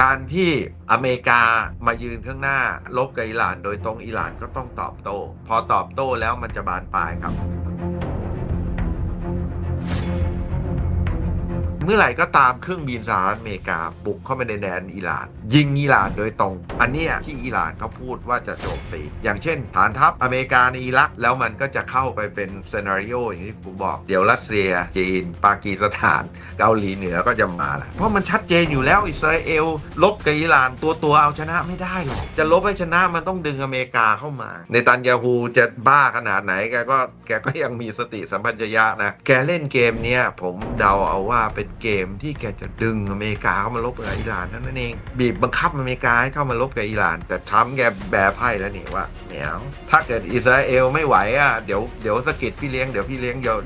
การที่อเมริกามายืนข้างหน้าลบกับอิหร่าน โดยตรงอิหร่านก็ต้องตอบโต้ พอตอบโต้แล้วมันจะบานปลายครับ เมื่อไหร่ก็ตามเครื่องบินสหรัฐอเมริกาบุกเข้าไปในแดนอิหร่าน ยิงอิหร่านโดยตรง อันนี้ที่อิหร่านเขาพูดว่าจะโจมตี อย่างเช่น ฐานทัพอเมริกาในอิรัก แล้วมันก็จะเข้าไปเป็นซีนารีโออย่างที่ผมบอก เดี๋ยวรัสเซีย จีน ปากีสถาน เกาหลีเหนือก็จะมาละเพราะมันชัดเจนอยู่แล้วอิสราเอลลบกับอิหร่านตัวตัวเอาชนะไม่ได้หรอกจะลบให้ชนะมันต้องดึงอเมริกาเข้ามา ในตันยาฮูจะบ้าขนาดไหนแกก็แกก็ยังมีสติสัมปชัญญะนะแกเล่นเกมเนี้ยผมเดาเอาว่าเป็นเกมที่แกจะดึงอเมริกาเข้ามาลบกับอิหร่านนั่นเอง บีบบังคับอเมริกาให้เข้ามาลบกับอิหร่าน แต่ทรัมป์แกแบไพ่แล้วนี่ว่าแหนวถ้าเกิดอิสราเอลไม่ไหวอะเดี๋ยวเดี๋ยวสกิดพี่เลี้ยงเดี๋ยวพี่เลี้ยงเดี๋ยว